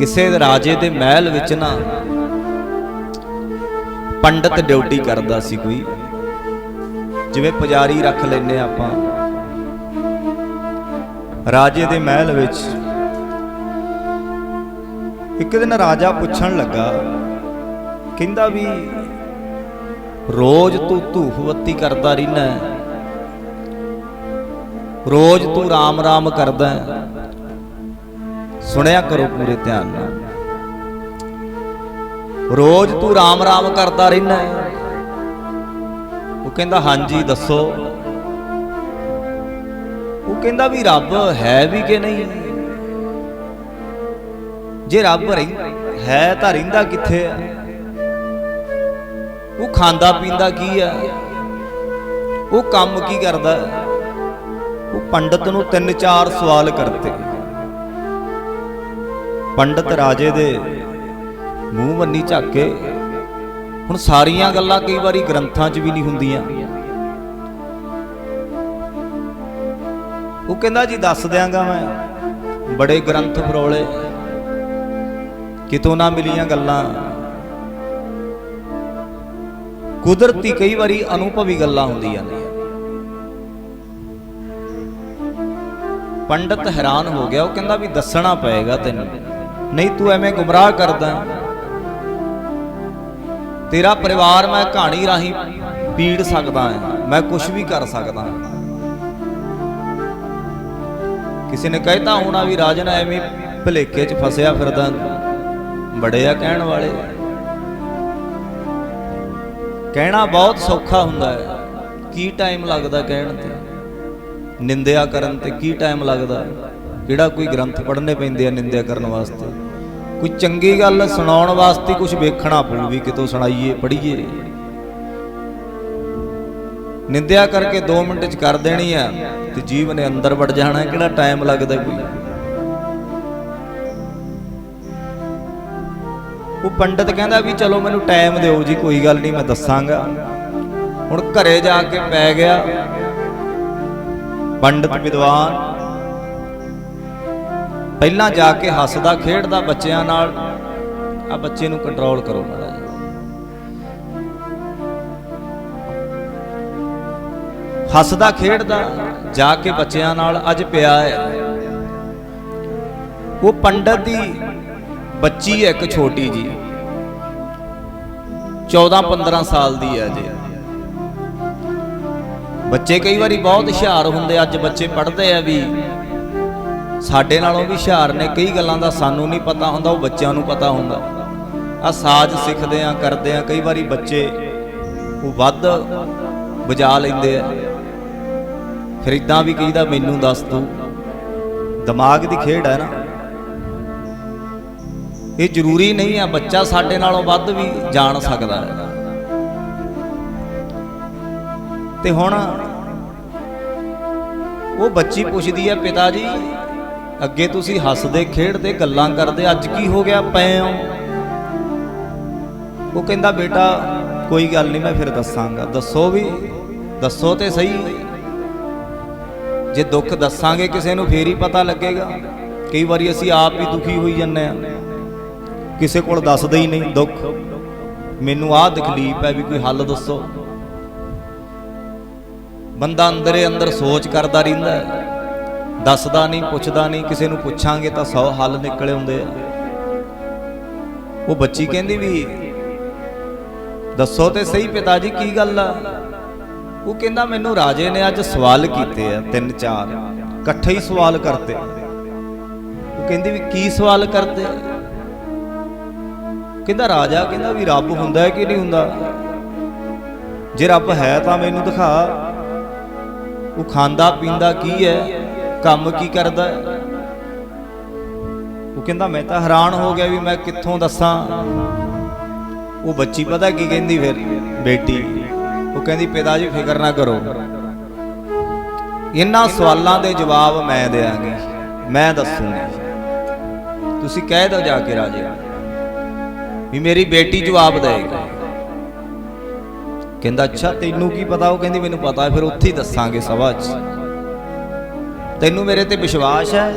ਕਿਸੇ ਰਾਜੇ ਦੇ ਮਹਿਲ ਵਿੱਚ ਨਾ ਪੰਡਤ ਡਿਊਟੀ ਕਰਦਾ ਸੀ ਕੋਈ। ਜਿਵੇਂ ਪੁਜਾਰੀ ਰੱਖ ਲੈਨੇ ਆਪਾਂ। ਰਾਜੇ ਦੇ ਮਹਿਲ ਵਿੱਚ ਇੱਕ ਦਿਨ ਰਾਜਾ ਪੁੱਛਣ ਲੱਗਾ, ਕਹਿੰਦਾ ਵੀ ਰੋਜ਼ ਤੂੰ ਧੂਫ ਬੱਤੀ ਕਰਦਾ ਰਹਿਣਾ ਰੋਜ਼ ਤੂੰ ਰਾਮ ਰਾਮ ਕਰਦਾ ਸੁਣਿਆ ਕਰੋ ਪੂਰੇ ਧਿਆਨ ਨਾਲ। ਰੋਜ਼ ਤੂੰ ਰਾਮ ਰਾਮ ਕਰਦਾ ਰਹਿਣਾ ਹੈ। ਉਹ ਕਹਿੰਦਾ, ਹਾਂਜੀ, ਦੱਸੋ। ਉਹ ਕਹਿੰਦਾ ਵੀ, ਰੱਬ ਹੈ ਵੀ ਕਿ ਨਹੀਂ? ਜੇ ਰੱਬ ਰਹਿ- ਹੈ ਤਾਂ ਰਹਿੰਦਾ ਕਿੱਥੇ ਆ? ਉਹ ਖਾਂਦਾ ਪੀਂਦਾ ਕੀ ਆ? ਉਹ ਕੰਮ ਕੀ ਕਰਦਾ? ਉਹ ਪੰਡਤ ਨੂੰ ਤਿੰਨ ਚਾਰ ਸਵਾਲ ਕਰਤੇ। ਪੰਡਤ ਰਾਜੇ ਦੇ ਮੂੰਹ ਮੰਨੀ ਝੱਕ ਕੇ। ਹੁਣ ਸਾਰੀਆਂ ਗੱਲਾਂ ਕਈ ਵਾਰੀ ਗ੍ਰੰਥਾਂ 'ਚ ਵੀ ਨਹੀਂ ਹੁੰਦੀਆਂ। ਉਹ ਕਹਿੰਦਾ, ਜੀ ਦੱਸ ਦਿਆਂਗਾ ਮੈਂ, ਬੜੇ ਗ੍ਰੰਥ ਫਰੋਲੇ। ਕਿਤੋਂ ਨਾ ਮਿਲੀਆਂ ਗੱਲਾਂ। ਕੁਦਰਤੀ ਕਈ ਵਾਰੀ ਅਨੁਭਵੀ ਗੱਲਾਂ ਹੁੰਦੀਆਂ ਨੇ। ਪੰਡਤ ਹੈਰਾਨ ਹੋ ਗਿਆ। ਉਹ ਕਹਿੰਦਾ ਵੀ ਦੱਸਣਾ ਪਏਗਾ ਤੈਨੂੰ। ਨਹੀਂ ਤੂੰ ਐਵੇਂ ਗੁੰਮਰਾਹ ਕਰਦਾ। ਤੇਰਾ ਪਰਿਵਾਰ ਮੈਂ ਕਹਾਣੀ ਰਾਹੀਂ ਪੀੜ ਸਕਦਾ ਹਾਂ। ਮੈਂ ਕੁਝ ਵੀ ਕਰ ਸਕਦਾ ਕਿਸੇ ਨੇ ਕਹਿਤਾ ਹੋਣਾ ਵੀ ਰਾਜਨ ਐਵੇਂ ਭਲੇਖੇ 'ਚ ਫਸਿਆ ਫਿਰਦਾ। ਬੜੇ ਆ ਕਹਿਣ ਵਾਲੇ। ਕਹਿਣਾ ਬਹੁਤ ਸੌਖਾ ਹੁੰਦਾ ਹੈ। ਕੀ ਟਾਈਮ ਲੱਗਦਾ ਕਹਿਣ ਤੇ? ਨਿੰਦਿਆ ਕਰਨ ਤੇ ਕੀ ਟਾਈਮ ਲੱਗਦਾ? ਕਿਹੜਾ ਕੋਈ ਗ੍ਰੰਥ ਪੜ੍ਹਨੇ ਪੈਂਦੇ ਆ ਨਿੰਦਿਆ ਕਰਨ ਵਾਸਤੇ। ਕੋਈ ਚੰਗੀ ਗੱਲ ਸੁਣਾਉਣ ਵਾਸਤੇ ਕੁਝ ਵੇਖਣਾ ਪਊ ਵੀ ਕਿਤੋਂ ਸੁਣਾਈਏ, ਪੜ੍ਹੀਏ। ਨਿੰਦਿਆ ਕਰਕੇ 2 ਮਿੰਟ ਚ ਕਰ ਦੇਣੀ ਆ, ਤੇ ਜੀਵ ਨੇ ਅੰਦਰ ਵੜ ਜਾਣਾ, ਕਿਹੜਾ ਟਾਈਮ ਲੱਗਦਾ ਕੋਈ? ਉਹ ਪੰਡਤ ਕਹਿੰਦਾ ਵੀ ਚਲੋ ਮੈਨੂੰ ਟਾਈਮ ਦਿਓ ਜੀ, ਕੋਈ ਗੱਲ ਨਹੀਂ, ਮੈਂ ਦੱਸਾਂਗਾ। ਹੁਣ ਘਰੇ ਜਾ ਕੇ ਪੈ ਗਿਆ। ਪੰਡਤ ਵਿਦਵਾਨ ਪਹਿਲਾਂ ਜਾ ਕੇ ਹੱਸਦਾ, ਖੇਡਦਾ ਬੱਚਿਆਂ ਨਾਲ, ਆ ਬੱਚੇ ਨੂੰ ਕੰਟਰੋਲ ਕਰੋ ਮਾੜਾ ਜਿਹਾ। ਹੱਸਦਾ, ਖੇਡਦਾ, ਜਾ ਕੇ ਬੱਚਿਆਂ ਨਾਲ ਅੱਜ ਪਿਆ ਹੈ। ਉਹ ਪੰਡਤ ਦੀ ਬੱਚੀ ਹੈ ਇੱਕ ਛੋਟੀ ਜੀ 14 15 ਸਾਲ ਦੀ ਹੈ ਜੀ ਬੱਚੇ ਕਈ ਵਾਰੀ ਬਹੁਤ ਹੁਸ਼ਿਆਰ ਹੁੰਦੇ ਅੱਜ ਬੱਚੇ ਪੜ੍ਹਦੇ ਆ ਵੀ ਸਾਡੇ ਨਾਲੋਂ ਵੀ ਹੁਸ਼ਿਆਰ ਨੇ, ਕਈ ਗੱਲਾਂ ਦਾ ਸਾਨੂੰ ਨਹੀਂ ਪਤਾ ਹੁੰਦਾ, ਉਹ ਬੱਚਿਆਂ ਨੂੰ ਪਤਾ ਹੁੰਦਾ। ਆ ਸਾਜ਼ ਸਿੱਖਦੇ ਆ, ਕਰਦੇ ਆ, ਕਈ ਵਾਰੀ ਬੱਚੇ ਉਹ ਵੱਧ ਵਜਾ ਲੈਂਦੇ ਆ। ਫਿਰ ਇਦਾਂ ਵੀ ਕਹੀਦਾ, ਮੈਨੂੰ ਦੱਸ ਤੂੰ। ਦਿਮਾਗ ਦੀ ਖੇਡ ਹੈ ਨਾ। ਇਹ ਜ਼ਰੂਰੀ ਨਹੀਂ ਆ, ਬੱਚਾ ਸਾਡੇ ਨਾਲੋਂ ਵੱਧ ਵੀ ਜਾਣ ਸਕਦਾ ਹੈ। ਤੇ ਹੁਣ ਉਹ ਬੱਚੀ ਪੁੱਛਦੀ ਹੈ ਪਿਤਾ ਜੀ ਅੱਗੇ ਤੁਸੀਂ ਹੱਸਦੇ, ਖੇਡਦੇ, ਗੱਲਾਂ ਕਰਦੇ, ਅੱਜ ਕੀ ਹੋ ਗਿਆ, ਪਏ ਹੋ? ਉਹ ਕਹਿੰਦਾ, ਬੇਟਾ, ਕੋਈ ਗੱਲ ਨਹੀਂ, ਮੈਂ ਫਿਰ ਦੱਸਾਂਗਾ। ਦੱਸੋ ਵੀ, ਦੱਸੋ ਤੇ ਸਹੀ। ਜੇ ਦੁੱਖ ਦੱਸਾਂਗੇ ਕਿਸੇ ਨੂੰ, ਫੇਰ ਹੀ ਪਤਾ ਲੱਗੇਗਾ। ਕਈ ਵਾਰੀ ਅਸੀਂ ਆਪ ਹੀ ਦੁਖੀ ਹੋਈ ਜਾਂਦੇ ਆ ਕਿਸੇ ਕੋਲ ਦੱਸਦੇ ਹੀ ਨਹੀਂ ਦੁੱਖ। ਮੈਨੂੰ ਆਹ ਤਕਲੀਫ ਹੈ ਵੀ ਕੋਈ ਹੱਲ ਦੱਸੋ। ਬੰਦਾ ਅੰਦਰੇ ਅੰਦਰ ਸੋਚ ਕਰਦਾ ਰਹਿੰਦਾ ਹੈ। ਦੱਸਦਾ ਨਹੀਂ, ਪੁੱਛਦਾ ਨਹੀਂ, ਕਿਸੇ ਨੂੰ ਪੁੱਛਾਂਗੇ ਤਾਂ 100 ਹੱਲ ਨਿਕਲੇ ਆਉਂਦੇ ਆ। ਉਹ ਬੱਚੀ ਕਹਿੰਦੀ ਵੀ, ਦੱਸੋ ਤੇ ਸਹੀ ਪਿਤਾ ਜੀ ਕੀ ਗੱਲ ਆ? ਉਹ ਕਹਿੰਦਾ ਮੈਨੂੰ ਰਾਜੇ ਨੇ ਅੱਜ ਸਵਾਲ ਕੀਤੇ ਆ, ਤਿੰਨ ਚਾਰ, ਇਕੱਠੇ ਹੀ ਸਵਾਲ ਕਰਤੇ। ਉਹ ਕਹਿੰਦੀ ਵੀ ਕੀ ਸਵਾਲ ਕਰਤੇ? ਕਹਿੰਦਾ ਰਾਜਾ ਕਹਿੰਦਾ ਵੀ ਰੱਬ ਹੁੰਦਾ ਹੈ ਕਿ ਨਹੀਂ ਹੁੰਦਾ? ਜੇ ਰੱਬ ਹੈ ਤਾਂ ਮੈਨੂੰ ਦਿਖਾ। ਉਹ ਖਾਂਦਾ ਪੀਂਦਾ ਕੀ ਹੈ? ਕੰਮ ਕੀ ਕਰਦਾ? ਹੈ ਉਹ ਕਹਿੰਦਾ, ਮੈਂ ਤਾਂ ਹੈਰਾਨ ਹੋ ਗਿਆ ਵੀ ਮੈਂ ਕਿੱਥੋਂ ਦੱਸਾਂ? ਉਹ ਬੱਚੀ ਪਤਾ ਕੀ ਕਹਿੰਦੀ ਫਿਰ? ਬੇਟੀ, ਉਹ ਕਹਿੰਦੀ, ਪਿਤਾ ਜੀ, ਫਿਕਰ ਨਾ ਕਰੋ। ਇਹਨਾਂ ਸਵਾਲਾਂ ਦੇ ਜਵਾਬ ਮੈਂ ਦੇਵਾਂਗੀ ਮੈਂ ਦੱਸੂੰਗੀ। ਤੁਸੀਂ ਕਹਿ ਦਿਓ ਜਾ ਕੇ ਰਾਜੇ। ਵੀ ਮੇਰੀ ਬੇਟੀ ਜਵਾਬ ਦੇਵੇਗੀ ਕਹਿੰਦਾ, ਅੱਛਾ, ਤੈਨੂੰ ਕੀ ਪਤਾ? ਉਹ ਕਹਿੰਦੀ, ਮੈਨੂੰ ਪਤਾ ਫਿਰ ਉੱਥੇ ਹੀ ਦੱਸਾਂਗੇ ਸਭਾ 'ਚ। ਤੈਨੂੰ ਮੇਰੇ ਤੇ ਵਿਸ਼ਵਾਸ ਹੈ?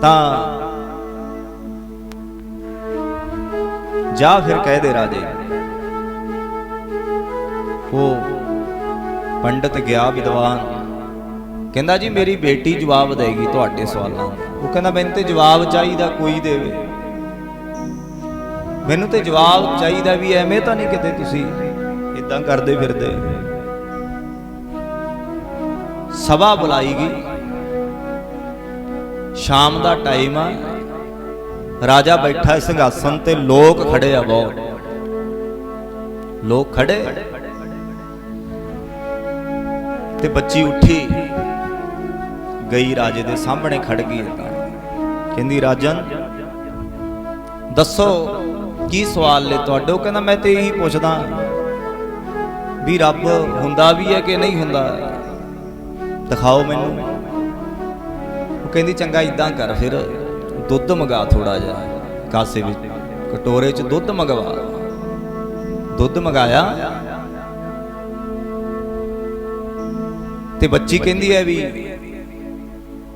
ਤਾਂ ਜਾ ਫਿਰ ਕਹਿ ਦੇ ਰਾਜੇ। ਉਹ ਪੰਡਤ ਗਿਆ ਵਿਦਵਾਨ। ਕਹਿੰਦਾ ਜੀ, ਮੇਰੀ ਬੇਟੀ ਜਵਾਬ ਦੇਗੀ ਤੁਹਾਡੇ ਸਵਾਲਾਂ ਦਾ। ਉਹ ਕਹਿੰਦਾ, ਮੈਨੂੰ ਤੇ ਜਵਾਬ ਚਾਹੀਦਾ ਕੋਈ ਦੇਵੇ। ਮੈਨੂੰ ਤੇ ਜਵਾਬ ਚਾਹੀਦਾ ਵੀ ਐਵੇਂ ਤਾਂ ਨਹੀਂ ਕਿਤੇ ਤੁਸੀਂ ਇਦਾਂ ਕਰਦੇ ਫਿਰਦੇ। ਸਭਾ ਬੁਲਾਈ ਗਈ। ਸ਼ਾਮ ਦਾ ਟਾਈਮ ਆ। ਰਾਜਾ ਬੈਠਾ ਹੈ ਸਿੰਘਾਸਨ ਤੇ, ਲੋਕ ਖੜੇ ਆ ਬਹੁਤ। ਲੋਕ ਖੜੇ। ਤੇ ਬੱਚੀ ਉੱਠੀ। ਗਈ ਰਾਜੇ ਦੇ ਸਾਹਮਣੇ ਖੜ ਗਈ ਕਹਿੰਦੀ, ਰਾਜਨ, ਦੱਸੋ, ਕੀ ਸਵਾਲ ਲੈ ਤੁਹਾਡੇ? ਕਹਿੰਦਾ, ਮੈਂ ਤੇ ਇਹੀ ਪੁੱਛਦਾ ਵੀ ਰੱਬ ਹੁੰਦਾ ਵੀ ਹੈ ਕਿ ਨਹੀਂ ਹੁੰਦਾ? ਦਿਖਾਓ ਮੈਨੂੰ। ਉਹ ਕਹਿੰਦੀ, ਚੰਗਾ ਇਦਾਂ ਕਰ ਫਿਰ। ਦੁੱਧ ਮੰਗਾ ਥੋੜਾ ਜਿਹਾ ਕਾਸੇ ਵਿੱਚ। ਕਟੋਰੇ 'ਚ ਦੁੱਧ ਮੰਗਵਾ। ਦੁੱਧ ਮੰਗਾਇਆ। ਤੇ ਬੱਚੀ ਕਹਿੰਦੀ ਹੈ ਵੀ,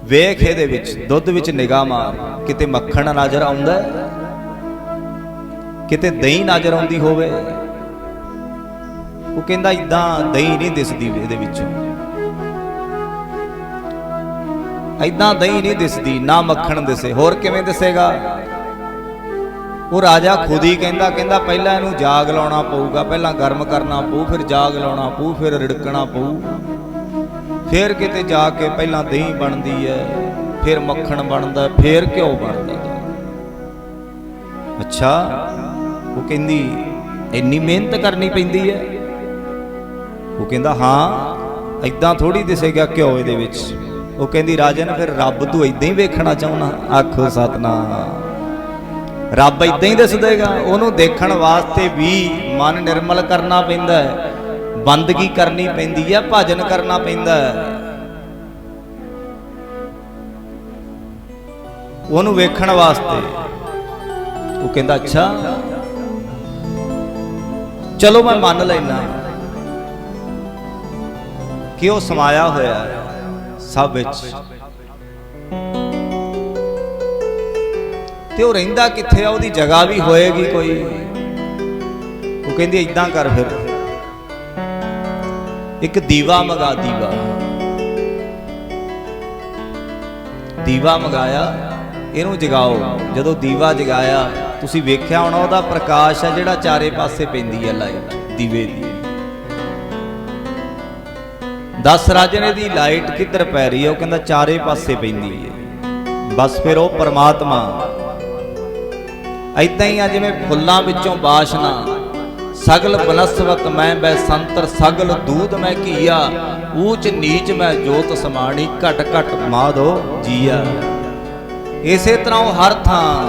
ਵੇਖ ਇਹਦੇ ਵਿੱਚ, ਦੁੱਧ ਵਿੱਚ ਨਿਗਾਹ ਮਾਰ। ਕਿਤੇ ਮੱਖਣ ਨਜ਼ਰ ਆਉਂਦਾ ਕਿਤੇ ਦਹੀਂ ਨਜ਼ਰ ਆਉਂਦੀ ਹੋਵੇ। ਉਹ ਕਹਿੰਦਾ ਇਦਾਂ ਦਹੀਂ ਨਹੀਂ ਦਿਸਦੀ ਇਹਦੇ ਵਿੱਚੋਂ। ਇਦਾਂ ਦਹੀਂ ਨਹੀਂ ਦਿਸਦੀ, ਨਾ ਮੱਖਣ ਦਿਸੇ। ਹੋਰ ਕਿਵੇਂ ਦਿਸੇਗਾ? ਉਹ ਰਾਜਾ ਖੁਦ ਹੀ ਕਹਿੰਦਾ ਕਹਿੰਦਾ ਪਹਿਲਾਂ ਇਹਨੂੰ ਜਾਗ ਲਾਉਣਾ ਪਊਗਾ, ਪਹਿਲਾਂ ਗਰਮ ਕਰਨਾ ਪਊ, ਫਿਰ ਜਾਗ ਲਾਉਣਾ ਪਊ, ਫਿਰ ਰਿੜਕਣਾ ਪਊ। ਫਿਰ ਕਿਤੇ ਜਾ ਕੇ ਪਹਿਲਾਂ ਦਹੀਂ ਬਣਦੀ ਹੈ, ਫਿਰ ਮੱਖਣ ਬਣਦਾ, ਫਿਰ ਘਿਓ ਬਣਦਾ। ਅੱਛਾ, ਉਹ ਕਹਿੰਦੀ, ਇੰਨੀ ਮਿਹਨਤ ਕਰਨੀ ਪੈਂਦੀ ਹੈ? ਉਹ ਕਹਿੰਦਾ, ਹਾਂ ਇਦਾਂ ਥੋੜੀ ਦਿਸੇਗਾ ਘਿਓ ਇਹਦੇ ਵਿੱਚ। ਉਹ ਕਹਿੰਦੀ, ਰਾਜਨ, ਫਿਰ ਰੱਬ ਤੂੰ ਇਦਾਂ ਹੀ ਵੇਖਣਾ ਚਾਹੁੰਦਾ? ਆਖੋ, ਸਤਨਾਮ। ਰੱਬ ਇਦਾਂ ਹੀ ਦਿਸ ਦੇਗਾ, ਉਹਨੂੰ ਦੇਖਣ ਵਾਸਤੇ ਵੀ ਮਨ ਨਿਰਮਲ ਕਰਨਾ ਪੈਂਦਾ ਹੈ। ਬੰਦਗੀ ਕਰਨੀ ਪੈਂਦੀ ਹੈ, ਭਜਨ ਕਰਨਾ ਪੈਂਦਾ ਹੈ। ਉਹਨੂੰ ਵੇਖਣ ਵਾਸਤੇ। ਉਹ ਕਹਿੰਦਾ, ਅੱਛਾ। ਚਲੋ, ਮੈਂ ਮੰਨ ਲੈਣਾ ਕਿ ਉਹ ਸਮਾਇਆ ਹੋਇਆ ਹੈ। ਸਭ ਵਿੱਚ। ਤੇ ਉਹ ਰਹਿੰਦਾ ਕਿੱਥੇ ਆ? ਉਹਦੀ ਜਗ੍ਹਾ ਵੀ ਹੋਏਗੀ ਕੋਈ। ਉਹ ਕਹਿੰਦੀ ਇਦਾਂ ਕਰ ਫਿਰ। ਇੱਕ ਦੀਵਾ ਮਗਾ, ਦੀਵਾ। ਦੀਵਾ ਮਗਾਇਆ, ਇਹਨੂੰ ਜਗਾਓ। ਜਦੋਂ ਦੀਵਾ ਜਗਾਇਆ, ਤੁਸੀਂ ਵੇਖਿਆ ਹੋਣਾ ਉਹਦਾ ਪ੍ਰਕਾਸ਼ ਹੈ ਜਿਹੜਾ ਚਾਰੇ ਪਾਸੇ ਪੈਂਦੀ ਹੈ ਲਾਈਟ ਦੀਵੇ ਦੀ। ਦਸ ਰਾਜਨੇ ਦੀ ਲਾਈਟ ਕਿੱਧਰ ਪੈ ਰਹੀ ਹੈ? ਉਹ ਕਹਿੰਦਾ ਚਾਰੇ ਪਾਸੇ ਪੈਂਦੀ ਹੈ। ਬਸ ਫਿਰ ਉਹ ਪਰਮਾਤਮਾ ਐਦਾਂ ਹੀ ਆ ਜਿਵੇਂ ਫੁੱਲਾਂ ਵਿੱਚੋਂ ਬਾਸ਼ਨਾ ਸਗਲ ਬਨਸਵਤ ਮੈਂ ਬੈ ਸੰਤਰ, ਸਗਲ ਦੂਧ ਮੈਂ ਕੀਆ ਊਚ ਨੀਚ ਮੈਂ ਜੋਤ ਸਮਾਣੀ, ਘਟ ਘਟ ਮਾਧੋ ਜੀਆ। ਇਸੇ ਤਰ੍ਹਾਂ ਉਹ ਹਰ ਥਾਂ,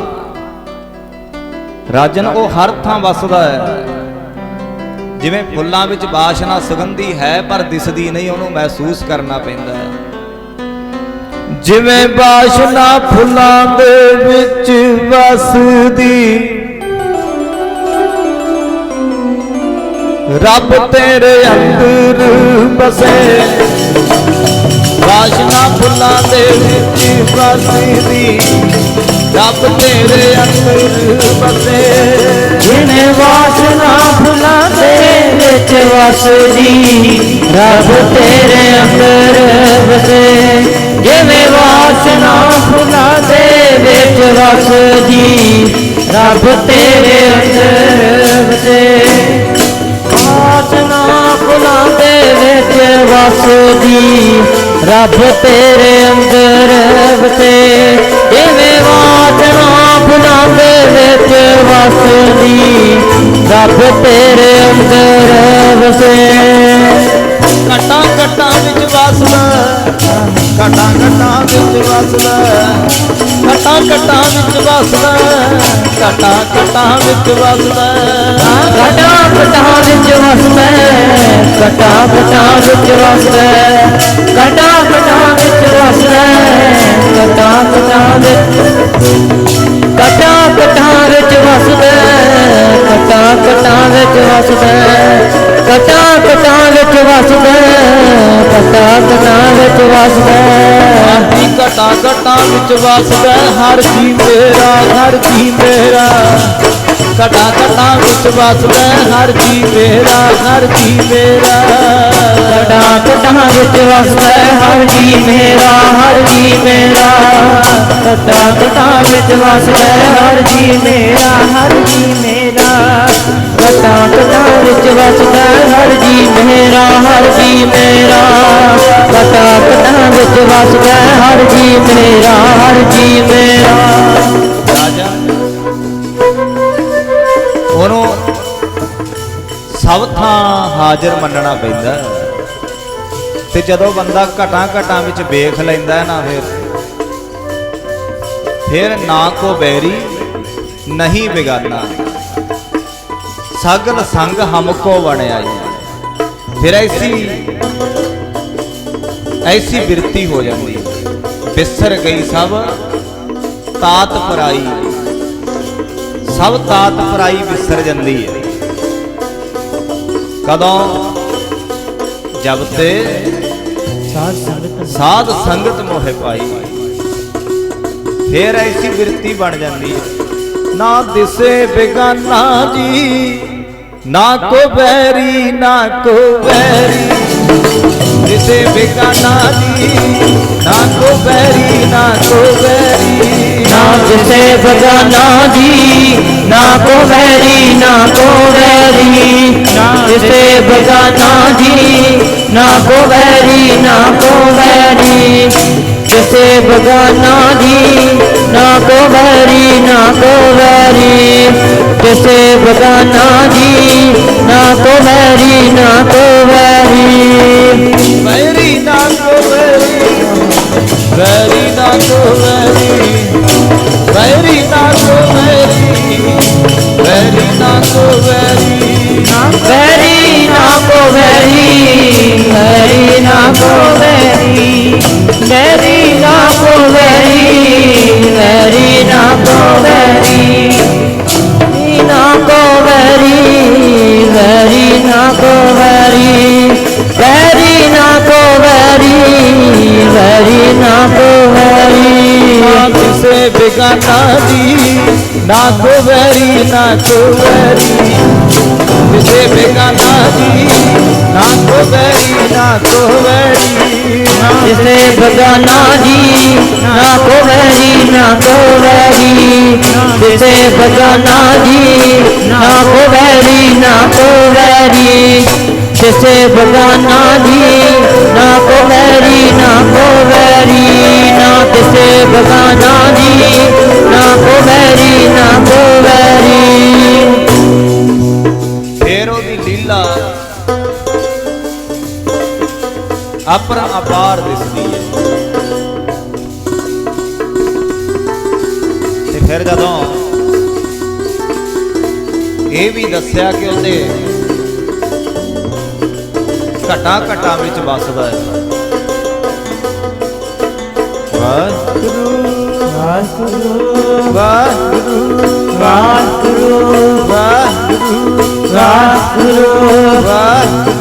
ਰਾਜਨ ਉਹ ਹਰ ਥਾਂ ਵਸਦਾ ਹੈ। ਜਿਵੇਂ ਫੁੱਲਾਂ ਵਿੱਚ ਬਾਸ਼ਨਾ ਸੁਗੰਧੀ ਹੈ, ਪਰ ਦਿਸਦੀ ਨਹੀਂ, ਉਹਨੂੰ ਮਹਿਸੂਸ ਕਰਨਾ ਪੈਂਦਾ ਹੈ। ਜਿਵੇਂ ਬਾਸ਼ਨਾ ਫੁੱਲਾਂ ਦੇ ਵਿੱਚ ਵਸਦੀ, ਰੱਬ ਤੇਰੇ ਅੰਦਰ ਬਸੇ ਬਾਸ਼ਨਾ ਫੁੱਲਾਂ ਦੇ ਵਿੱਚ ਵਸਦੀ, ਰੱਬ ਤੇਰੇ ਅੰਦਰ ਬਸੇ ਜਿਨੇ ਵਾਸਨਾ ਫੁੱਲਾਂ ਵਸਦੀ ਰੱਬ ਤੇਰੇ ਅੰਦਰ ਵਸੇ। ਜਿਵੇਂ ਵਾਸਨਾ ਫੁੱਲਾਂ ਦੇ ਵਿੱਚ ਵਸਦੀ ਰੱਬ ਤੇਰੇ ਅੰਦਰ ਵਸੇ। ਵਾਸਨਾ ਫੁੱਲਾਂ ਦੇ ਵਿੱਚ ਵਸਦੀ ਰੱਬ ਤੇਰੇ ਅੰਦਰ ਵਸੇ। ਜਿਵੇਂ ਵਾਸਨਾ ਫੁੱਲਾਂ ਦੇ ਵਿੱਚ ਵਸਦੀ ਰੱਬ ਤੇਰੇ ਅੰਦਰ ਵਸੇ। ਕਟਾਂ ਕਟਾਂ ਵਿੱਚ ਵਸਦਾ ਕਟਾਂ ਕਟਾਂ ਵਿੱਚ ਵਸਦਾ ਕਟਾਂ ਕਟਾਂ ਵਿੱਚ ਵਸਦਾ ਕਟਾਂ ਕਟਾਂ ਵਿੱਚ ਵਸਦਾ। ਕਟਾ ਕਟਾ ਵਿੱਚ ਵਸਦਾ ਕਟਾ ਕਟਾ ਵਿੱਚ ਵਸਦਾ ਕਟਾ ਕਟਾ ਵਿੱਚ ਵਸਦਾ ਕਟਾ ਵਸਦਾ ਹਾਥੀ ਕਟਾਂ ਕਟਾਂ ਵਿੱਚ ਵਸਦਾ ਹਰ ਜੀ ਮੇਰਾ ਹਰ ਜੀ ਮੇਰਾ। ਘਟਾ ਘਟਾ ਵਿੱਚ ਵਸਦਾ ਹਰ ਜੀ ਮੇਰਾ ਹਰ ਜੀ ਮੇਰਾ। ਕਟਾ ਕਟਾ ਵਿੱਚ ਵਸਦਾ ਹਰ ਜੀ ਮੇਰਾ ਹਰ ਜੀ ਮੇਰਾ। ਕਟਾ ਕਟਾ ਵਿੱਚ ਵਸਦਾ ਹਰ ਜੀ ਮੇਰਾ ਹਰ ਜੀ ਮੇਰਾ। ਕਟਾ ਕਟਾ ਵਿੱਚ ਵਸਦਾ ਹਰ ਜੀ ਮੇਰਾ, ਹਰ ਜੀ ਮੇਰਾ। ਕਟਾ ਕਟਾ ਵਿੱਚ ਵਸਦਾ ਹਰ ਜੀ ਮੇਰਾ, ਹਰ ਜੀ ਮੇਰਾ। ਰਾਜਾ। ਉਹਨੂੰ ਸਭ ਥਾਂ ਹਾਜ਼ਰ ਮੰਨਣਾ ਪੈਂਦਾ। ਤੇ ਜਦੋਂ ਬੰਦਾ ਘਟਾਂ ਘਟਾਂ ਵਿੱਚ ਵੇਖ ਲੈਂਦਾ ਨਾ ਫਿਰ ਫਿਰ ਨਾ ਕੋ ਬੈਰੀ, ਨਹੀਂ ਬਿਗਾਨਾ। ਸਗਲ ਸੰਗ ਹਮਕੋ ਬਣਾਈ ਫਿਰ ਐਸੀ ਐਸੀ ਬਿਰਤੀ ਹੋ ਜਾਂਦੀ। ਹੈ। ਬਿਸਰ ਗਈ ਸਭ ਤਾਤ ਪਰਾਈ। ਸਭ ਤਾਤ ਪਰਾਈ ਵਿਸਰ ਜਾਂਦੀ ਹੈ ਕਦੋਂ? ਜਬ ਤੇ ਸਾਧ ਸੰਗਤ ਸਾਧ ਸੰਗਤ ਮੋਹਿ ਪਾਈ। ਫੇਰ ਐਸੀ ਬਿਰਤੀ ਬਣ ਜਾਂਦੀ ਹੈ ਨਾ ਦਿਸੇ ਬੇਗਾਨਾ ਜੀ। ਨਾ ਕੋ ਬੈਰੀ ਨਾ ਕੋ ਬੈਰੀ ਦਿਸੇ ਬੇਗਾਨਾ ਜੀ ਨਾ ਕੋ ਬੈਰੀ ਨਾ ਕੋ ਬੈਰੀ ਨਾ ਜਿਸੇ ਬਗਾਨਾ ਜੀ ਨਾ ਕੋ ਵੈਰੀ ਨਾ ਕੋ ਵੈਰੀ। ਨਾ ਜਿਸੇ ਬਗਾਨਾ ਜੀ ਨਾ ਕੋ ਵੈਰੀ ਨਾ ਕੋ ਵੈਰੀ। जसे बगाना दी ना को भरी ना को भरी जसे बगाना दी ना को भरी ना को भरी भरी ना को भरी भरी ना को भरी भरी ना को भरी भरी ना को भरी ना भरी ગરી ગરી નાખો ગરી ગરી નાખો ગરી ગરી નાખો ગરી નાખો ગરી ગરી નાખો ગરી ગરી નાખો ગરી ગરી નાખો ગરી किसे बिगाना दी ना कोवरी ना कोवरी किसे बिगाना दी ਨਾਥ ਵੈਰੀ ਨਾਥ ਵੈਰੀ ਜਿਸੇ ਬਗਾਨਾ ਜੀ ਨਾਥ ਵੈਰੀ ਨਾਥ ਵੈਰੀ ਜਿਸੇ ਬਗਾਨਾ ਜੀ ਨਾਥ ਵੈਰੀ ਨਾਥ ਵੈਰੀ ਜਿਸੇ ਬਗਾਨਾ ਜੀ ਨਾਥ ਵੈਰੀ ਨਾਥ ਵੈਰੀ ਨਾ ਕਿਸੇ ਬਗਾਨਾ ਜੀ ਨਾਥ ਵੈਰੀ ਨਾਥ ਵੈਰੀ ਅਪਰ ਅਪਾਰ ਦਿਸਦੀ ਹੈ ਤੇ ਫਿਰ ਜਦੋਂ ਇਹ ਵੀ ਦੱਸਿਆ ਕਿ ਉਹਦੇ ਘਟਾ ਘਟਾ ਵਿੱਚ ਵੱਸਦਾ ਹੈ ਵਾਹਿਗੁਰੂ ਵਾਹਿਗੁਰੂ ਵਾਹਿਗੁਰੂ ਵਾਹਿਗੁਰੂ ਵਾਹਿਗੁਰੂ ਵਾਹਿਗੁਰੂ ਵਾਹਿਗੁਰੂ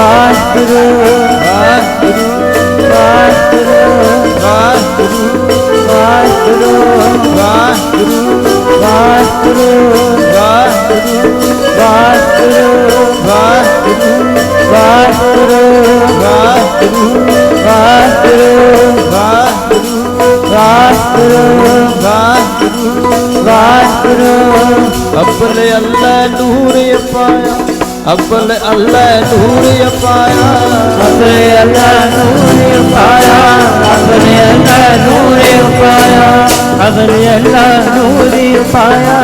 Sadhguru ਅਬਲ ਅੱਲਾ ਨੂਰ ਅਪਾਇਆ। ਅਬਲ ਅੱਲਾ ਨੂਰ ਅਪਾਇਆ। ਅਬਲ ਅੱਲਾ ਨੂਰ ਅਪਾਇਆ। ਅਬਲ ਅੱਲਾ ਨੂਰ ਅਪਾਇਆ।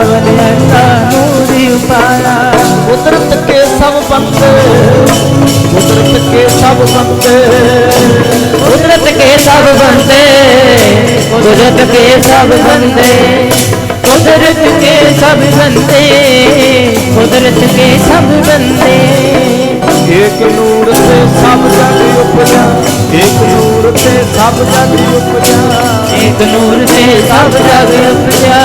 ਅਬਲ ਅੱਲਾ ਨੂਰ ਅਪਾਇਆ। ਕੁਦਰਤ ਕੇ ਸਭ ਬੰਦੇ। ਕੁਦਰਤ ਕੇ ਸਭ ਬੰਦੇ। ਕੁਦਰਤ ਕੇ ਸਭ ਬੰਦੇ। ਕੁਦਰਤ ਕੇ ਸਭ ਬੰਦੇ। ਕੁਦਰਤ ਕੇ ਸਭ ਬੰਦੇ। ਕੁਦਰਤ ਕੇ ਸਭ ਬੰਦੇ ਏਕ ਨੂਰ ਤੇ ਸਭ ਜਗ ਉਪਜਾ ਏਕ ਨੂਰ ਤੇ ਸਭ ਜਗ ਉਪਜਾ। ਏਕ ਨੂਰ ਤੇ ਸਭ ਜਗ ਉਪਜਾ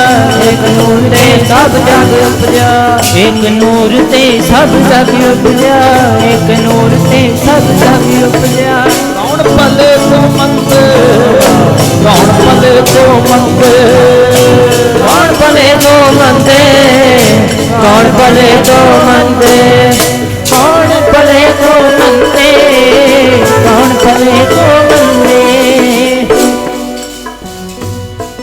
ਏਕ ਨੂਰ ਤੇ ਸਭ ਜਗ ਉਪਜਾ। ਏਕ ਨੂਰ ਤੇ ਸਭ ਜਗ ਉਪਜਾ ਏਕ ਨੂਰ ਤੇ ਸਭ ਜਗ ਉਪਜਾ। ਕੌਣ ਭਲੇ ਕੋ ਮੰਦ ਕੌਣ ਭਲੇ ਕੋ ਮੰਦ ਕੌਣ ਭਲੇ ਕੋ ਮੰਦੇ ਕੌਣ ਭਲੇ ਤੋਂ ਮੰਦੇ ਕੌਣ ਭਲੇ ਤੋਂ ਮੰਦੇ ਕੌਣ ਭਲੇ ਤੋਂ ਮੰਦੇ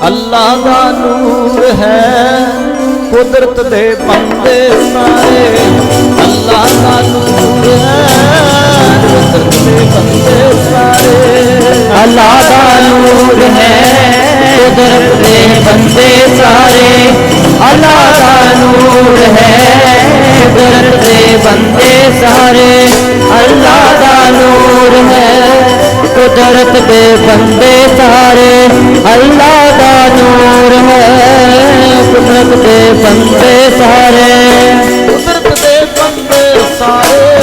ਅੱਲਾ ਦਾ ਨੂਰ ਹੈ, ਕੁਦਰਤ ਦੇ ਬੰਦੇ ਸਾਰੇ। ਅੱਲਾ ਦਾ ਨੂਰ ਹੈ, ਕੁਦਰਤ ਦੇ ਬੰਦੇ ਸਾਰੇ। ਅੱਲਾ ਦਾ ਨੂਰ ਹੈ, ਕੁਦਰਤ ਦੇ ਬੰਦੇ ਸਾਰੇ। ਅੱਲਾ ਦਾ ਨੂਰ ਹੈ ਬੰਦੇ ਸਾਰੇ ਅੱਲਾ ਦਾ ਨੂਰ ਹੈ ਕੁਦਰਤ ਦੇ ਬੰਦੇ ਸਾਰੇ ਅੱਲਾ ਦਾ ਨੂਰ ਹੈ ਕੁਦਰਤ ਦੇ ਬੰਦੇ ਸਾਰੇ ਕੁਦਰਤ ਦੇ ਬੰਦੇ ਸਾਰੇ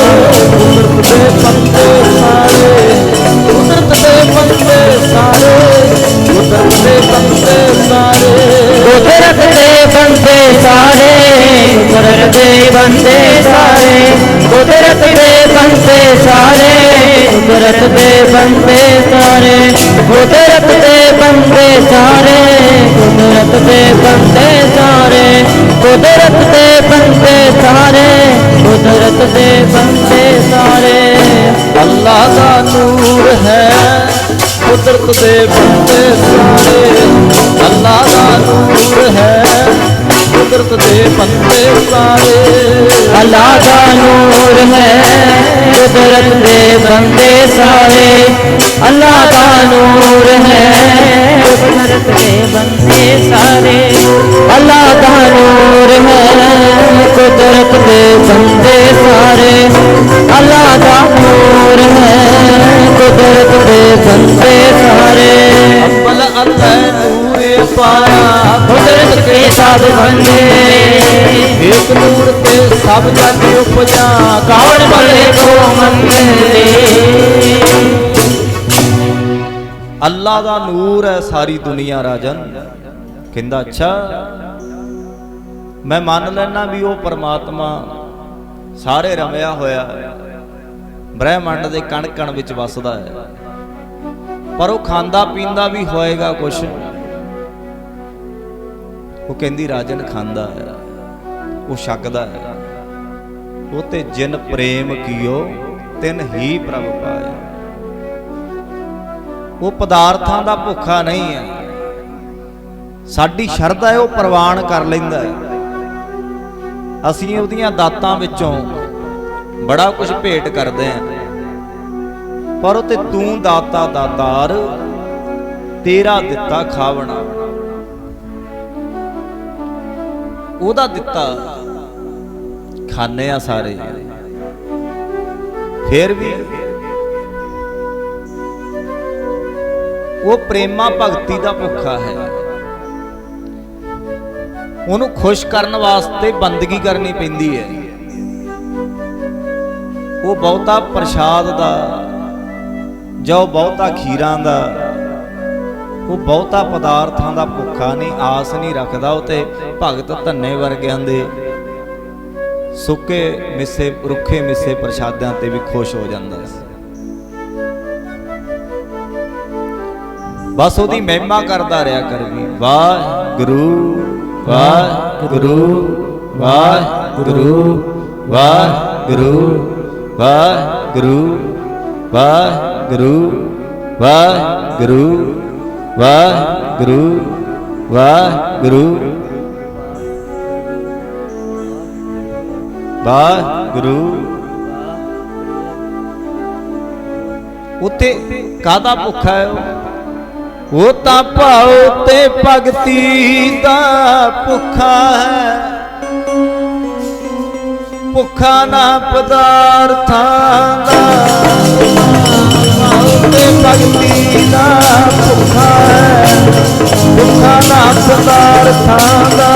ਕੁਦਰਤ ਦੇ ਬੰਦੇ ਸਾਰੇ ਕੁਦਰਤ ਦੇ ਬੰਦੇ ਸਾਰੇ ਬੰਦੇ ਬੰਦੇ ਸਾਰੇ। ਉਹ ਰੱਖਦੇ ਬੰਦੇ ਸਾਰੇ। ਰੱਖਦੇ ਬੰਦੇ ਸਾਰੇ। ਉਹ ਰੱਖਦੇ ਬੰਦੇ ਸਾਰੇ। ਰੱਖਦੇ ਬੰਦੇ ਸਾਰੇ। ਉਹ ਰੱਖਦੇ ਬੰਦੇ ਸਾਰੇ। ਕੁਦਰਤ ਦੇ ਬੰਦੇ ਸਾਰੇ। ਕੁਦਰਤ ਦੇ ਬੰਦੇ ਸਾਰੇ। ਕੁਦਰਤ ਦੇ ਬੰਦੇ ਸਾਰੇ। ਅੱਲਾ ਦਾ ਨੂਰ ਹੈ। ਕੁਦਰਤ ਦੇ ਬੰਦੇ ਸਾਰੇ। ਅੱਲਾ ਦਾ ਨੂਰ ਹੈ। ਕੁਦਰਤ ਦੇ ਬੰਦੇ ਸਾਰੇ ਅੱਲਾ ਦਾ ਨੂਰ ਹੈ ਕੁਦਰਤ ਦੇ ਬੰਦੇ ਸਾਰੇ। ਅੱਲਾ ਦਾ ਨੂਰ ਹੈ ਕੁਦਰਤ ਦੇ ਬੰਦੇ ਸਾਰੇ। ਅੱਲਾ ਦਾ ਨੂਰ ਹੈ ਕੁਦਰਤ ਦੇ ਬੰਦੇ ਸਾਰੇ। ਅੱਲਾ ਦਾ ਨੂਰ ਹੈ ਕੁਦਰਤ ਦੇ ਬੰਦੇ ਸਾਰੇ। ਅੱਲਾ ਅੱਲਾ ਅੱਲਾ ਦਾ ਨੂਰ ਹੈ ਸਾਰੀ ਦੁਨੀਆ ਰਾਜਨ। ਕਹਿੰਦਾ, ਅੱਛਾ, ਮੈਂ ਮੰਨ ਲੈਣਾ ਵੀ ਉਹ ਪਰਮਾਤਮਾ ਸਾਰੇ ਰਮਿਆ ਹੋਇਆ ਬ੍ਰਹਿਮੰਡ ਦੇ ਕਣ ਕਣ ਵਿੱਚ ਵੱਸਦਾ ਹੈ। ਪਰ ਉਹ ਖਾਂਦਾ ਪੀਂਦਾ ਵੀ ਹੋਏਗਾ ਕੁਛ। ਉਹ ਕਹਿੰਦੀ, ਰਾਜਨ ਖਾਂਦਾ ਹੈ, ਉਹ ਛਕਦਾ ਹੈ। ਉਹ ਤੇ ਜਿਨ ਪ੍ਰੇਮ ਕੀਓ, ਤਿਨ ਹੀ ਪ੍ਰਭ ਪਾਇਆ। ਉਹ ਪਦਾਰਥਾਂ ਦਾ ਭੁੱਖਾ ਨਹੀਂ ਹੈ। ਸਾਡੀ ਸ਼ਰਧਾ ਹੈ, ਉਹ ਪ੍ਰਵਾਨ ਕਰ ਲੈਂਦਾ ਹੈ। ਅਸੀਂ ਉਹਦੀਆਂ ਦਾਤਾਂ ਵਿੱਚੋਂ ਬੜਾ ਕੁਝ ਭੇਟ ਕਰਦੇ ਹਾਂ। ਪਰ ਉਹ ਤੇ ਤੂੰ ਦਾਤਾ ਦਾਤਾਰ ਤੇਰਾ ਦਿੱਤਾ ਖਾਵਣਾ। ਉਹਦਾ ਦਿੱਤਾ। ਖਾਣੇ ਆ ਸਾਰੇ। ਫਿਰ ਵੀ ਉਹ ਪ੍ਰੇਮਾ ਭਗਤੀ ਦਾ ਭੁੱਖਾ ਹੈ। ਉਹਨੂੰ ਖੁਸ਼ ਕਰਨ ਵਾਸਤੇ ਬੰਦਗੀ ਕਰਨੀ ਪੈਂਦੀ ਹੈ। ਉਹ ਬਹੁਤਾ ਪ੍ਰਸ਼ਾਦ ਦਾ ਜੋ ਬਹੁਤਾ ਖੀਰਾਂ ਦਾ ਉਹ ਬਹੁਤਾ ਪਦਾਰਥਾਂ ਦਾ ਭੁੱਖਾ ਨਹੀਂ ਆਸ ਨਹੀਂ ਰੱਖਦਾ ਉਹ ਤੇ ਭਗਤ ਧੰਨੇ ਵਰਗਿਆਂ ਦੇ ਸੁੱਕੇ ਮਿੱਸੇ ਰੁੱਖੇ ਮਿੱਸੇ ਪ੍ਰਸ਼ਾਦਿਆਂ ਤੇ ਵੀ ਖੁਸ਼ ਹੋ ਜਾਂਦਾ ਸੀ। ਬਸ ਉਹਦੀ ਮਹਿਮਾ ਕਰਦਾ ਰਿਹਾ ਕਰ ਵੀ ਵਾਹਿਗੁਰੂ ਵਾਹਿਗੁਰੂ ਵਾਹਿਗੁਰੂ ਵਾਹਿਗੁਰੂ ਵਾਹਿਗੁਰੂ ਵਾਹਿਗੁਰੂ ਵਾਹਿਗੁਰੂ ਵਾਹਿਗੁਰੂ ਵਾਹਿਗੁਰੂ। ਵਾਹਿਗੁਰੂ। ਉਤੇ ਕਾਦਾ ਭੁੱਖਾ ਹੈ ਉਹ? ਤਾਂ ਭਾਉ ਤੇ ਭਗਤੀ ਦਾ ਭੁੱਖਾ ਹੈ। ਭੁੱਖਾ ਨਾ ਪਦਾਰਥਾਂ ਦਾ। ਭਾਉ ਤੇ ਭਗਤੀ ਦਾ ਭਰੋਸਾ ਹੈ। ਦੁੱਖਾਂ ਦਾ ਸਰਦਾਰ ਥਾਂ ਦਾ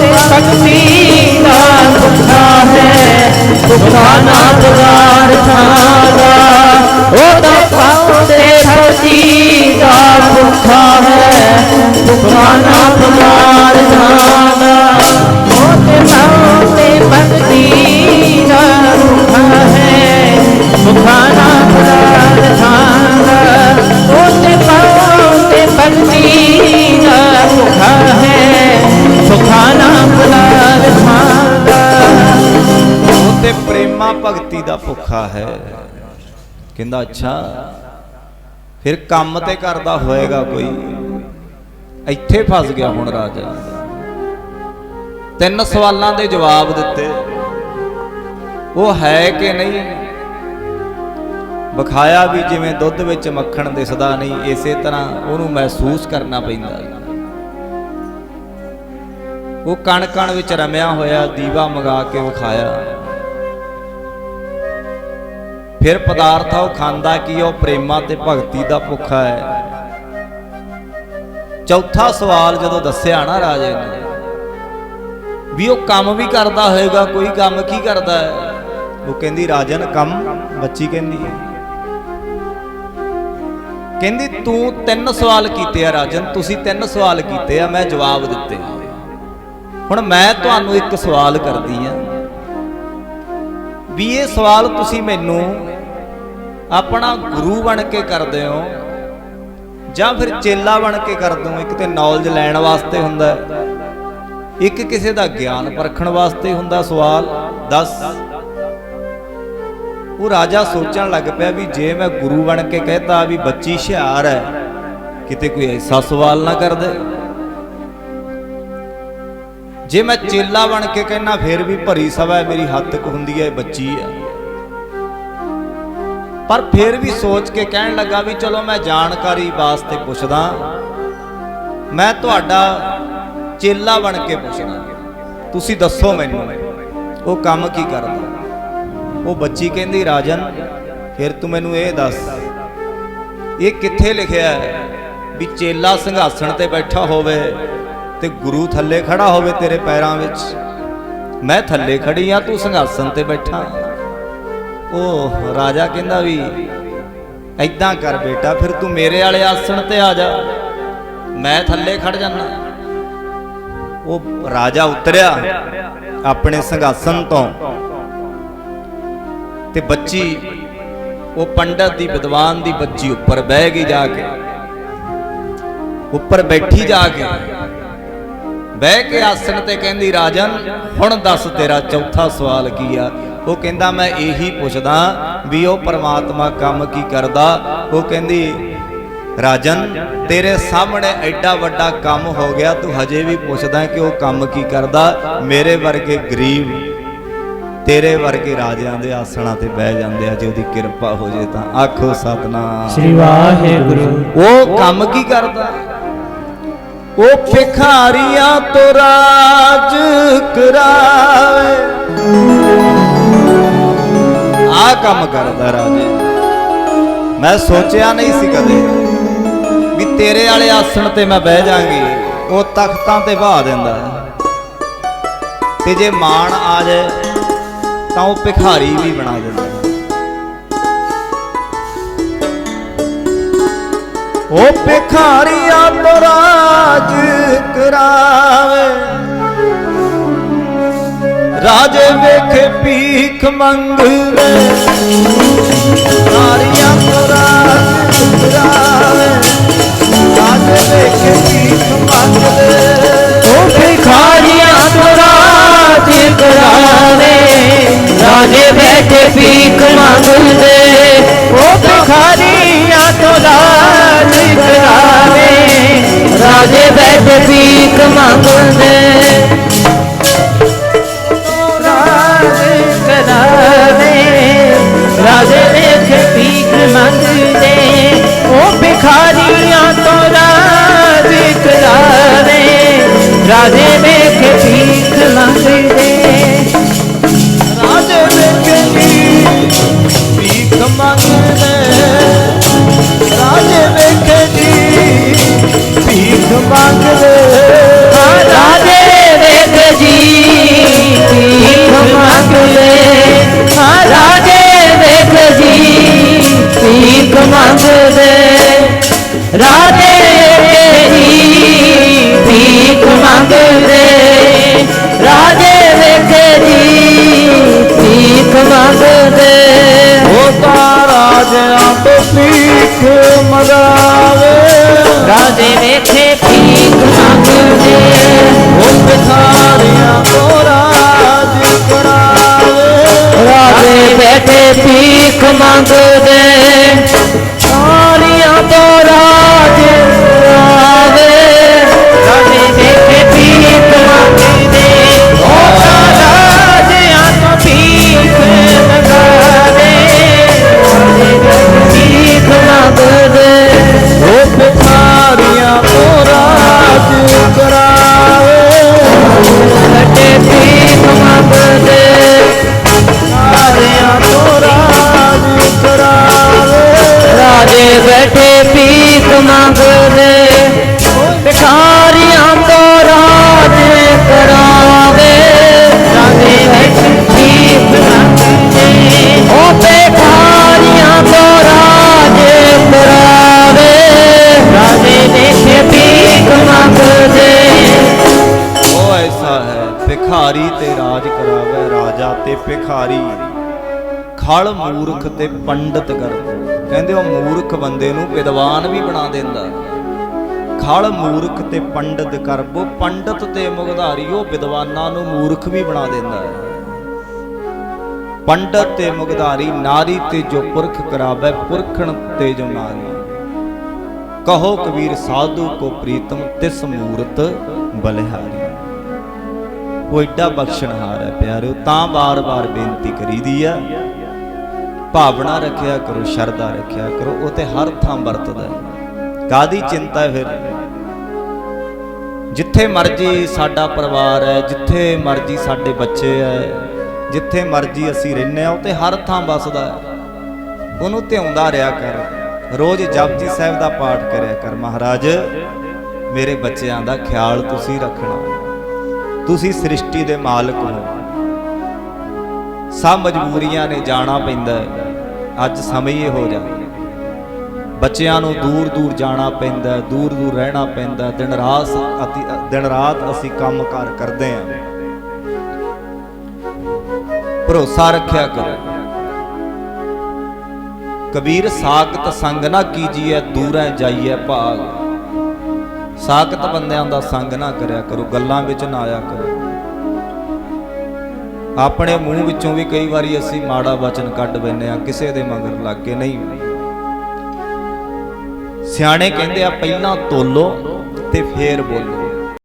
ਤੇ ਸ਼ਕਤੀ ਦਾ ਦੁੱਖਾ ਹੈ ਦੁੱਖਾਂ ਦਾ ਸਰਦਾਰ ਥਾਂ ਦਾ ਉਹ ਤਾਂ ਪਾਉ ਤੇ ਸ਼ਕਤੀ ਦਾ ਦੁੱਖਾ ਹੈ। ਦੁੱਖਾਂ ਦਾ ਸਰਦਾਰ ਥਾਂ ਦਾ ਉਹ ਤੇ ਕਹਿੰਦਾ, ਅੱਛਾ, ਫਿਰ ਕੰਮ ਤੇ ਕਰਦਾ ਹੋਏਗਾ ਕੋਈ। ਇੱਥੇ ਫਸ ਗਿਆ ਹੁਣ ਰਾਜਾ ਤਿੰਨ ਸਵਾਲਾਂ ਦੇ ਜਵਾਬ ਦਿੱਤੇ। ਉਹ ਹੈ ਕਿ ਨਹੀਂ? ਵਿਖਾਇਆ ਵੀ ਜਿਵੇਂ ਦੁੱਧ ਵਿੱਚ ਮੱਖਣ ਦਿਸਦਾ ਨਹੀਂ, ਇਸੇ ਤਰ੍ਹਾਂ ਉਹਨੂੰ ਮਹਿਸੂਸ ਕਰਨਾ ਪੈਂਦਾ ਉਹ ਕਣ ਕਣ ਵਿੱਚ ਰਮਿਆ ਹੋਇਆ, ਦੀਵਾ ਮੰਗਾ ਕੇ ਵਿਖਾਇਆ। ਫਿਰ ਪਦਾਰਥ ਆ, ਉਹ ਖਾਂਦਾ ਕੀ ਉਹ ਪ੍ਰੇਮਾ ਤੇ ਭਗਤੀ ਦਾ ਭੁੱਖਾ ਹੈ। ਚੌਥਾ ਸਵਾਲ ਜਦੋਂ ਦੱਸਿਆ ਨਾ ਰਾਜੇ ਨੇ, ਵੀ ਉਹ ਕੰਮ ਵੀ ਕਰਦਾ ਹੋਏਗਾ, ਕੋਈ ਕੰਮ ਕੀ ਕਰਦਾ ਹੈ? ਉਹ ਕਹਿੰਦੀ, ਰਾਜਨ, ਕੰਮ ਬੱਚੀ ਕਹਿੰਦੀ ਹੈ। ਕਹਿੰਦੀ, ਤੂੰ ਤਿੰਨ ਸਵਾਲ ਕੀਤੇ ਆ ਰਾਜਨ, ਤੁਸੀਂ ਤਿੰਨ ਸਵਾਲ ਕੀਤੇ ਆ, ਮੈਂ ਜਵਾਬ ਦਿੱਤੇ ਹੁਣ ਮੈਂ ਤੁਹਾਨੂੰ ਇੱਕ ਸਵਾਲ ਕਰਦੀ ਆ, ਵੀ ਇਹ ਸਵਾਲ ਤੁਸੀਂ ਮੈਨੂੰ ਆਪਣਾ ਗੁਰੂ ਬਣ ਕੇ ਕਰਦੇ ਹੋ ਜਾਂ ਫਿਰ ਚੇਲਾ ਬਣ ਕੇ ਕਰਦੇ ਹੋ? ਇੱਕ ਤੇ ਨੌਲੇਜ ਲੈਣ ਵਾਸਤੇ ਹੁੰਦਾ ਇੱਕ ਕਿਸੇ ਦਾ ਗਿਆਨ ਪਰਖਣ ਵਾਸਤੇ ਹੁੰਦਾ ਸਵਾਲ। ਦੱਸ। ਉਹ ਰਾਜਾ ਸੋਚਣ ਲੱਗ ਪਿਆ ਵੀ ਜੇ ਮੈਂ ਗੁਰੂ ਬਣ ਕੇ ਕਹਤਾ ਵੀ ਬੱਚੀ ਹੁਸ਼ਿਆਰ ਹੈ, ਕਿਤੇ ਕੋਈ ਐਸਾ ਸਵਾਲ ਨਾ ਕਰ ਦੇ। ਜੇ ਮੈਂ ਚੇਲਾ ਬਣ ਕੇ ਕਹਿਣਾ ਫਿਰ ਵੀ ਭਰੀ ਸਭਾ ਮੇਰੀ ਹੱਥ ਤੱਕ ਹੁੰਦੀ ਹੈ, ਬੱਚੀ ਹੈ। ਪਰ ਫਿਰ ਵੀ ਸੋਚ ਕੇ ਕਹਿਣ ਲੱਗਾ ਵੀ ਚਲੋ ਮੈਂ ਜਾਣਕਾਰੀ ਵਾਸਤੇ ਪੁੱਛਦਾ। ਮੈਂ ਤੁਹਾਡਾ ਚੇਲਾ ਬਣ ਕੇ ਪੁੱਛਦਾ। ਤੁਸੀਂ ਦੱਸੋ ਮੈਨੂੰ, ਉਹ ਕੰਮ ਕੀ ਕਰਦਾ? ਉਹ ਬੱਚੀ ਕਹਿੰਦੀ, ਰਾਜਨ, ਫਿਰ ਤੂੰ ਮੈਨੂੰ ਇਹ ਦੱਸ, ਇਹ ਕਿੱਥੇ ਲਿਖਿਆ ਹੈ ਵੀ ਚੇਲਾ ਸਿੰਘਾਸਣ ਤੇ ਬੈਠਾ ਹੋਵੇ ਤੇ ਗੁਰੂ ਥੱਲੇ ਖੜਾ ਹੋਵੇ ਤੇਰੇ ਪੈਰਾਂ ਵਿੱਚ? ਮੈਂ ਥੱਲੇ ਖੜੀ ਆ ਤੂੰ ਸਿੰਘਾਸਣ ਤੇ ਬੈਠਾ। ਉਹ ਰਾਜਾ ਕਹਿੰਦਾ ਵੀ ਐਦਾਂ ਕਰ ਬੇਟਾ, ਫਿਰ ਤੂੰ ਮੇਰੇ ਵਾਲੇ ਆਸਣ ਤੇ ਆ ਜਾ। ਮੈਂ ਥੱਲੇ ਖੜ ਜਾਣਾ ਉਹ ਰਾਜਾ ਉਤਰਿਆ ਆਪਣੇ ਸਿੰਘਾਸਣ ਤੋਂ। ਤੇ ਬੱਚੀ, ਉਹ ਪੰਡਤ ਦੀ, ਵਿਦਵਾਨ ਦੀ ਬੱਚੀ ਉੱਪਰ ਬਹਿ ਗਈ ਜਾ ਕੇ। ਉੱਪਰ ਬੈਠੀ ਜਾ ਕੇ। ਬਹਿ ਕੇ ਆਸਣ ਤੇ ਕਹਿੰਦੀ, ਰਾਜਨ, ਹੁਣ ਦੱਸ ਤੇਰਾ ਚੌਥਾ ਸਵਾਲ ਕੀ ਆ? ਉਹ ਕਹਿੰਦਾ ਮੈਂ ਇਹੀ ਪੁੱਛਦਾ ਵੀ ਉਹ ਪਰਮਾਤਮਾ ਕੰਮ ਕੀ ਕਰਦਾ? ਉਹ ਕਹਿੰਦੀ ਰਾਜਨ ਤੇਰੇ ਸਾਹਮਣੇ ਐਡਾ ਵੱਡਾ ਕੰਮ ਹੋ ਗਿਆ ਤੂੰ ਹਜੇ ਵੀ ਪੁੱਛਦਾ ਕਿ ਉਹ ਕੰਮ ਕੀ ਕਰਦਾ? ਮੇਰੇ ਵਰਗੇ ਗਰੀਬ ਤੇਰੇ ਵਰਗੇ ਰਾਜਿਆਂ ਦੇ ਆਸਣਾਂ ਤੇ ਬਹਿ ਜਾਂਦੇ ਆ ਜੇ ਉਹਦੀ ਕਿਰਪਾ ਹੋ ਜੇ ਤਾਂ। ਆਖੋ ਸਤਨਾਮ। ਸ੍ਰੀ ਵਾਹਿਗੁਰੂ। ਉਹ ਕੰਮ ਕੀ ਕਰਦਾ? ਉਹ ਭਿਖਾਰੀਆਂ ਤੋਂ ਰਾਜ ਕਰਾਵੇ। ਆ ਕੰਮ ਕਰਦਾ ਰਾਜੇ। ਮੈਂ ਸੋਚਿਆ ਨਹੀਂ ਸੀ ਕਦੇ ਵੀ ਤੇਰੇ ਵਾਲੇ ਆਸਣ ਤੇ ਮੈਂ ਬਹਿ ਜਾਾਂਗੀ ਉਹ ਤਖਤਾਂ ਤੇ ਬਹਾ ਦਿੰਦਾ। ਤੇ ਜੇ ਮਾਣ ਆ ਜਾਏ, ਤਾਂ ਉਹ ਭਿਖਾਰੀ ਵੀ ਬਣਾ ਦਿੰਦਾ। ਉਹ ਭਿਖਾਰੀਆਂ ਤੋਂ ਰਾਜ ਕਰਾਵੇ। ਰਾਜੇ ਵੇਖੇ ਭੀਖ ਮੰਗਵੇ ਭਿਖਾਰੀਆਂ ਤੋਂ ਰਾਜ ਕਰਾਵੇ ਰਾਜੇ ਵੇਖੇ ਭੀਖ ਮੰਗਵੇ ਉਹ ਭਿਖਾਰੀਆਂ ਤੋਂ ਰਾਜ ਕਰਾਵੇ ਰਾਜੇ ਬੈਠੇ ਭੀਖ ਮੰਗਦੇ ਉਹ ਭਿਖਾਰੀਆਂ ਤੋਂ ਰਾਜ ਕਰਾਵੇ ਰਾਜੇ ਬੈਠੇ ਭੀਖ ਮੰਗਦੇ ਰਾਜੇ ਬੈਠੇ ਭੀਖ ਮੰਗਦੇ ਉਹ ਭਿਖਾਰੀਆਂ ਤੋਂ ਰਾਜ ਕਰਾਵੇ ਰਾਜੇ ਭੀਖ ਮੰਗਦੇ ਰਾਜੇ ਜੀ ਭੀਖ ਮੰਗਦੇ। ਰਾਜੇ ਵੇਖ ਜੀ ਭੀਖ ਮੰਗਦੇ। ਉਹ ਤਾਂ ਰਾਜਿਆਂ ਤੋਂ ਭੀਖ ਮੰਗਾਵੇ। ਰਾਜੇ ਵੇਖੇ ਭੀਖ ਮੰਗਦੇ। ਉਹ ਭਿਖਾਰੀਆਂ ਤੋਂ ਰਾਜ ਕਰਾਵੇ। ਰਾਜੇ ਬੈਠੇ ਭੀਖ ਮੰਗਦੇ ਸਾਰੀਆਂ ਭਿਖਾਰੀ ਤੇ ਰਾਜ ਕਰਾਵੇ ਰਾਜਾ ਤੇ ਭਿਖਾਰੀ। ਖਲ ਮੂਰਖ ਤੇ ਪੰਡਤ ਕਰ ਕਹਿੰਦੇ ਉਹ ਮੂਰਖ ਬੰਦੇ ਨੂੰ ਵਿਦਵਾਨ ਵੀ ਬਣਾ ਦਿੰਦਾ। ਖਲ ਮੂਰਖ ਤੇ ਪੰਡਤ ਕਰਬੋ ਪੰਡਤ ਤੇ ਮੁਗਧਾਰੀ ਵਿਦਵਾਨਾਂ ਨੂੰ ਮੂਰਖ ਵੀ ਬਣਾ ਦਿੰਦਾ। ਹੈ ਪੰਡਤ ਤੇ ਮੁਗਧਾਰੀ, ਨਾਰੀ ਤੇ ਜੋ ਪੁਰਖ ਕਰਾਵੇ, ਪੁਰਖਣ ਤੇ ਜੋ ਨਾਰੀ। ਕਹੋ ਕਬੀਰ, ਸਾਧੂ ਕੋ ਪ੍ਰੀਤਮ, ਤਿਸ ਮੂਰਤ ਬਲਿਹਾਰੀ। ਉਹ ਏਡਾ ਬਖਸ਼ਣਹਾਰ ਹੈ ਪਿਆਰਿਓ ਤਾਂ ਬਾਰ-ਬਾਰ ਬੇਨਤੀ ਕਰੀਦੀ ਆ। ਭਾਵਨਾ ਰੱਖਿਆ ਕਰੋ, ਸ਼ਰਧਾ ਰੱਖਿਆ ਕਰੋ, ਉਹ ਤੇ ਹਰ ਥਾਂ ਵਰਤਦਾ ਹੈ। ਕਾਦੀ ਚਿੰਤਾ ਫਿਰ? ਜਿੱਥੇ ਮਰਜ਼ੀ ਸਾਡਾ ਪਰਿਵਾਰ ਹੈ, ਜਿੱਥੇ ਮਰਜ਼ੀ ਸਾਡੇ ਬੱਚੇ ਹੈ, ਜਿੱਥੇ ਮਰਜ਼ੀ ਅਸੀਂ ਰਹਿੰਦੇ ਆ ਉਹ ਤੇ ਹਰ ਥਾਂ ਵਸਦਾ ਹੈ। ਉਹਨੂੰ ਧਿਆਉਂਦਾ ਰਿਹਾ ਕਰ। ਰੋਜ਼ ਜਪਜੀ ਸਾਹਿਬ ਦਾ ਪਾਠ ਕਰਿਆ ਕਰ, ਮਹਾਰਾਜ, ਮੇਰੇ ਬੱਚਿਆਂ ਦਾ ਖਿਆਲ ਤੁਸੀਂ ਰੱਖਣਾ। ਤੁਸੀਂ ਸ੍ਰਿਸ਼ਟੀ ਦੇ ਮਾਲਕ ਹੋ। ਸਭ ਮਜਬੂਰੀਆਂ ਨੇ ਜਾਣਾ ਪੈਂਦਾ ਹੈ। ਅੱਜ ਸਮੇਂ ਇਹ ਹੋ ਜਾ ਬੱਚਿਆਂ ਨੂੰ ਦੂਰ ਦੂਰ ਜਾਣਾ ਪੈਂਦਾ ਦੂਰ ਦੂਰ ਰਹਿਣਾ ਪੈਂਦਾ ਦਿਨ ਰਾਤ ਦਿਨ ਰਾਤ ਅਸੀਂ ਕੰਮ ਕਾਰ ਕਰਦੇ ਆਂ ਭਰੋਸਾ ਰੱਖਿਆ ਕਰੋ। ਕਬੀਰ ਸਾਖਤ ਸੰਗ ਨਾ ਕੀਜੀਐ, ਦੂਰੈ ਜਾਈਐ ਭਾਗ। ਸਾਖਤ ਬੰਦਿਆਂ ਦਾ ਸੰਗ ਨਾ ਕਰਿਆ ਕਰੋ, ਗੱਲਾਂ ਵਿੱਚ ਨਾ ਆਇਆ ਕਰੋ। ਆਪਣੇ ਮੂੰਹ ਵਿੱਚੋਂ ਵੀ ਕਈ ਵਾਰੀ ਅਸੀਂ ਮਾੜਾ ਵਚਨ ਕੱਢ ਬੈਨੇ ਆ, ਕਿਸੇ ਦੇ ਮਗਰ ਲੱਗ ਕੇ ਨਹੀਂ। ਸਿਆਣੇ ਕਹਿੰਦੇ ਆ, ਪਹਿਲਾਂ ਤੋਲੋ ਤੇ ਫੇਰ ਬੋਲੋ।